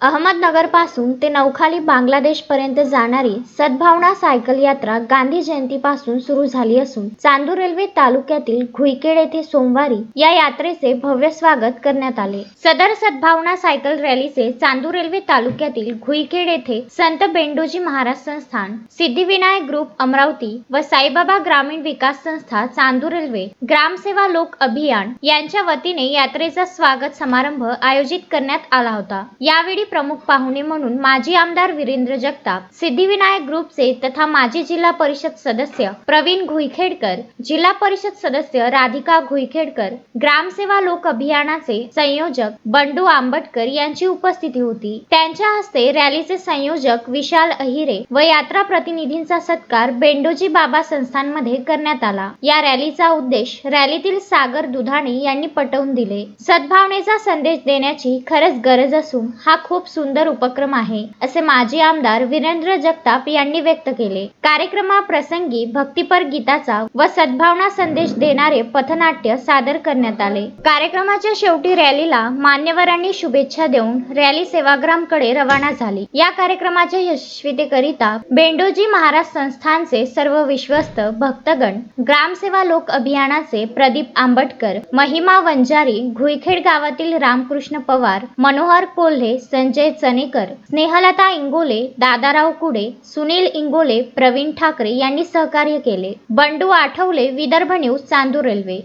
अहमदनगरपासून ते नवखाली बांगलादेशपर्यंत जाणारी सद्भावना सायकल यात्रा गांधी जयंतीपासून सुरू झाली असून चांदूर रेल्वे तालुक्यातील घुईकेड येथे सोमवारी या यात्रेचे भव्य स्वागत करण्यात आले. सदर सद्भावना सायकल रॅलीचे चांदूर रेल्वे तालुक्यातील घुईखेड येथे संत बेंडोजी महाराज संस्थान सिद्धिविनायक ग्रुप अमरावती व साईबाबा ग्रामीण विकास संस्था चांदूर रेल्वे ग्रामसेवा लोक अभियान यांच्या वतीने यात्रेचा स्वागत समारंभ आयोजित करण्यात आला होता. यावेळी प्रमुख पाहुणे म्हणून माजी आमदार वीरेंद्र जगताप सिद्धिविनायक ग्रुपचे तथा माजी जिल्हा परिषद सदस्य प्रवीण घुईखेडकर जिल्हा परिषद सदस्य राधिका घुईखेडकर ग्रामसेवा लोक अभियानाचे संयोजक बंडू आंबटकर यांची उपस्थिती होती. त्यांच्या हस्ते रॅलीचे संयोजक विशाल अहिरे व यात्रा प्रतिनिधींचा सत्कार बेंडोजी बाबा संस्थांमध्ये करण्यात आला. या रॅलीचा उद्देश रॅलीतील सागर दुधाणे यांनी पटवून दिले. सद्भावनेचा संदेश देण्याची खरंच गरज असून हा खूप सुंदर उपक्रम आहे असे माजी आमदार वीरेंद्र जगताप यांनी व्यक्त केले. कार्यक्रमाप्रसंगी भक्तिपर गीताचा व सद्भावना संदेश देणारे पथनाट्य सादर करण्यात आले. कार्यक्रमाच्या शेवटी रॅलीला मान्यवरांनी शुभेच्छा देऊन रॅली सेवाग्रामकडे रवाना झाली. या कार्यक्रमाच्या यशस्वीतेकरिता बेंडोजी महाराज संस्थानचे सर्व विश्वस्त भक्तगण ग्रामसेवा लोक अभियानाचे प्रदीप आंबटकर महिमा वंजारी घुईखेड गावातील रामकृष्ण पवार मनोहर कोल्हे संजय चनेकर स्नेहलता इंगोले दादाराव कुडे सुनील इंगोले प्रवीण ठाकरे यांनी सहकार्य केले. Bandu Athawale Vidarbha news Chandur railway.